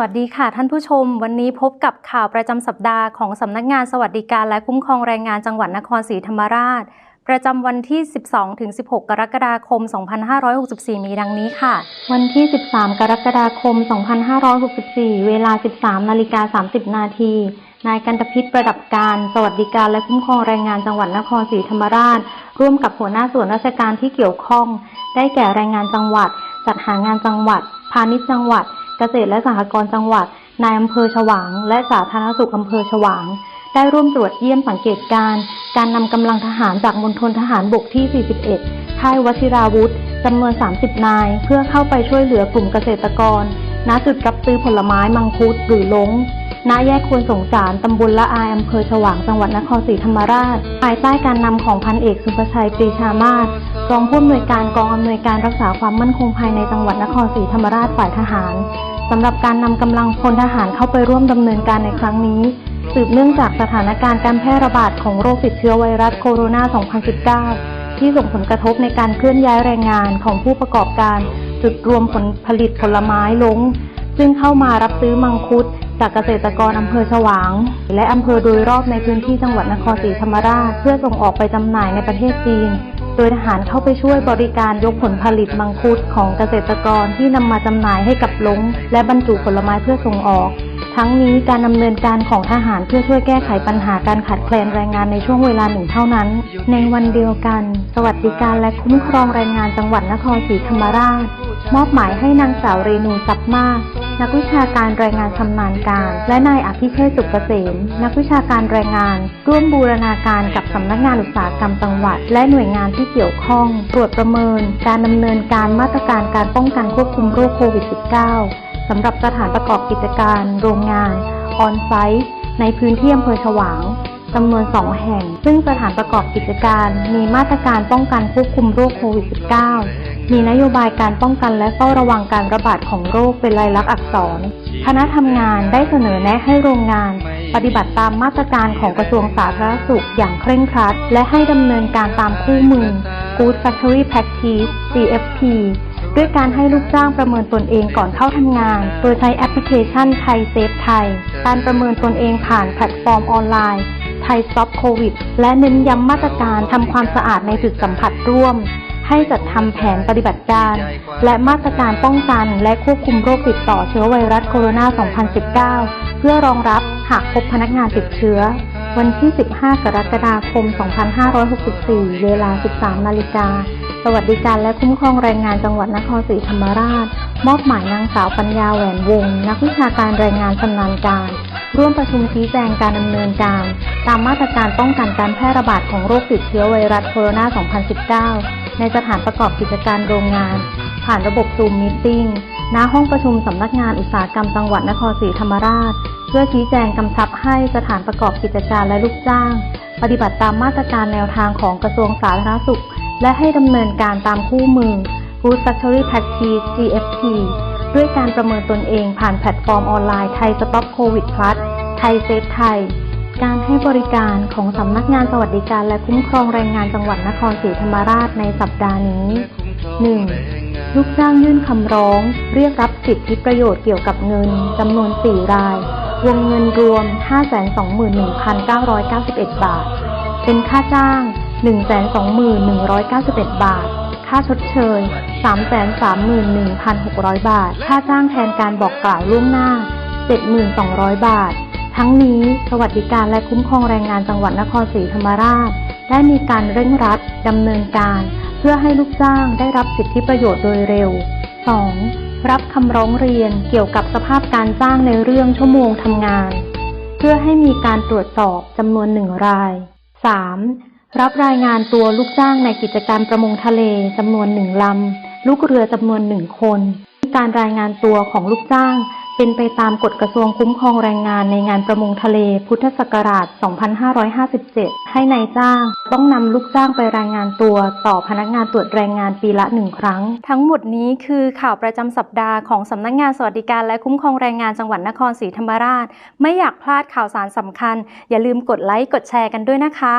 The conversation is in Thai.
วัสดีค่ะท่านผู้ชม วันนี้พบกับข่าวประจำสัปดาห์ของสำนักงานสวัสดิการและคุ้มครองแรงงานจังหวัดนครศรีธรรมราช ประจำวันที่ 12-16 กรกฎาคม 2564 มีดังนี้ค่ะ วันที่ 13 กรกฎาคม 2564 เวลา 13นาฬิกา30 นาทีนายกันตพิษประดับการสวัสดิการและคุ้มครองแรงงานจังหวัดนครศรีธรรมราช ร่วมกับหัวหน้าส่วนราชการที่เกี่ยวข้อง ได้แก่แรงงานจังหวัด จัดหางานจังหวัด พาณิชย์จังหวัด เกษตรและสหกรณ์จังหวัด นายอำเภอฉวาง และสาธารณสุขอำเภอฉวาง ได้ร่วมตรวจเยี่ยมสังเกตการ์การนำกำลังทหารจากมณฑลทหารบกที่ 41 ค่ายวชิราวุธจำนวน 30 นาย เพื่อเข้าไปช่วยเหลือกลุ่มเกษตรกร ณ จุดรับซื้อผลไม้มังคุดหรือล้ง ณแยกควรสงสารตำบลละอายอำเภอฉวางจังหวัดนครศรีธรรมราช ภายใต้การนำของพันเอกสุภชัยปรีชามาศรองผู้อำนวยการกองอำนวยการรักษาความมั่นคงภายในจังหวัดนครศรีธรรมราชฝ่ายทหารสำหรับการนำกำลังพลทหารเข้าไปร่วมดำเนินการในครั้งนี้ สืบเนื่องจากสถานการณ์การแพร่ระบาดของโรคติดเชื้อไวรัสโคโรนา 2019 ที่ส่งผลกระทบในการเคลื่อนย้ายแรงงานของผู้ประกอบการ จุดรวมผลผลิตผลไม้ลง ซึ่งเข้ามารับซื้อมังคุด จากเกษตรกรอำเภอฉวาง และอำเภอโดยรอบในพื้นที่จังหวัดนครศรีธรรมราช เพื่อส่งออกไปจำหน่ายในประเทศจีน โดยทหารเข้าไปช่วยบริการยกผลผลิตมังคุดของเกษตรกรที่นำมาจำหน่ายให้กับลงและบรรจุผลไม้เพื่อส่งออก ทั้งนี้การดำเนินการของทหารเพื่อช่วยแก้ไขปัญหาการขาดแคลนแรงงานในช่วงเวลาหนึ่งเท่านั้น ในวันเดียวกัน สวัสดิการและคุ้มครองแรงงานจังหวัดนครศรีธรรมราชมอบหมายให้นางสาวเรนูซับมา นักวิชาการแรงงานชำนาญการ และนายอภิเชษสุกเกษมนักวิชาการแรงงาน ร่วมบูรณาการกับสำนักงานอุตสาหกรรมจังหวัด และหน่วยงานที่เกี่ยวข้อง ตรวจประเมิน การดำเนินการมาตรการการป้องกันควบคุมโรคโควิด -19 สำหรับสถานประกอบกิจการ โรงงาน ออนไซต์ในพื้นที่อำเภอฉวาง จำนวน 2 แห่ง ซึ่งสถานประกอบกิจการ มีมาตรการป้องกันควบคุมโรคโควิด -19 มีนโยบายการป้องกันและเฝ้าระวังการระบาดของโรคเป็นลายลักษณ์อักษร คณะทำงานได้เสนอแนะให้โรงงาน ปฏิบัติตามมาตรการของกระทรวงสาธารณสุขอย่างเคร่งครัด และให้ดำเนินการตามคู่มือ Good Factory Practice CFP ด้วยการให้ลูกจ้างประเมินตนเองก่อนเข้าทำงาน โดยใช้แอปพลิเคชันไทยเซฟไทย การประเมินตนเองผ่านแพลตฟอร์มออนไลน์ ไทย Stop COVID และเน้นย้ำมาตรการทำความสะอาดในจุดสัมผัสร่วม ให้จัดทำแผนปฏิบัติการ และมาตรการป้องกันและควบคุมโรคติดต่อเชื้อไวรัสโคโรนา 2019 เพื่อรองรับหากพบพนักงานติดเชื้อ วันที่ 15 กรกฎาคม 2564 เวลา 13 นาฬิกาสวัสดิการและคุ้มครองแรงงานจังหวัดนครศรีธรรมราช มอบหมายนางสาวปัญญาแหวนวง นักวิชาการแรงงานชำนาญการ ร่วมประชุมชี้แจงการดำเนินการ ตามมาตรการป้องกันการแพร่ระบาดของโรคติดเชื้อไวรัสโคโรนา 2019 ในสถานประกอบกิจการโรงงาน ผ่านระบบซูมมิทติ้งณห้องประชุมสำนักงานอุตสาหกรรมจังหวัดนครศรีธรรมราช เพื่อชี้แจงกำชับให้สถานประกอบกิจการและลูกจ้าง ปฏิบัติตามมาตรการแนวทางของกระทรวงสาธารณสุข และให้ดำเนินการตามคู่มือ Good Factory Practice GFP ด้วยการประเมินตนเองผ่านแพลตฟอร์มออนไลน์ไทย Stop COVID Plus ไทยเซฟไทย การให้บริการของสำนักงานสวัสดิการและคุ้มครองแรงงานจังหวัดนครศรีธรรมราชในสัปดาห์นี้ 1. ลูกจ้างยื่นคำร้อง เรียกรับสิทธิประโยชน์เกี่ยวกับเงินจำนวน 4 รายวงเงินรวม 521,991 บาท เป็นค่าจ้าง 121,191 บาท ค่าชดเชย 331,600 บาท ค่าจ้างแทนการบอกกล่าวล่วงหน้า 7,200 บาท ทั้งนี้สวัสดิการและคุ้มครองแรงงานจังหวัดนครศรีธรรมราช ได้มีการเร่งรัดดำเนินการ เพื่อให้ลูกจ้างได้รับสิทธิประโยชน์โดยเร็ว 2. รับคำร้องเรียนเกี่ยวกับสภาพการจ้างในเรื่องชั่วโมงทำงาน เพื่อให้มีการตรวจสอบจำนวนหนึ่งราย 3. รับรายงานตัวลูกจ้างในกิจการประมงทะเลจำนวนหนึ่งลำ ลูกเรือจำนวนหนึ่งคนการรายงานตัวของลูกจ้าง เป็นไปตามกฎกระทรวงคุ้มครองแรงงานในงานประมงทะเลพุทธศักราช 2557 ให้ในายจ้างต้องนำลูกจ้างไปรายงานตัวต่อพนักงานตรวจแรงงานปีละหนึ่งครั้ง ทั้งหมดนี้คือข่าวประจำสัปดาห์ของสำนักงานสวัสดิการและคุ้มครองแรงงานจังหวัดนครศรีธรรมราช ไม่อยากพลาดข่าวสารสำคัญ อย่าลืมกดไลค์กดแชร์กันด้วยนะคะ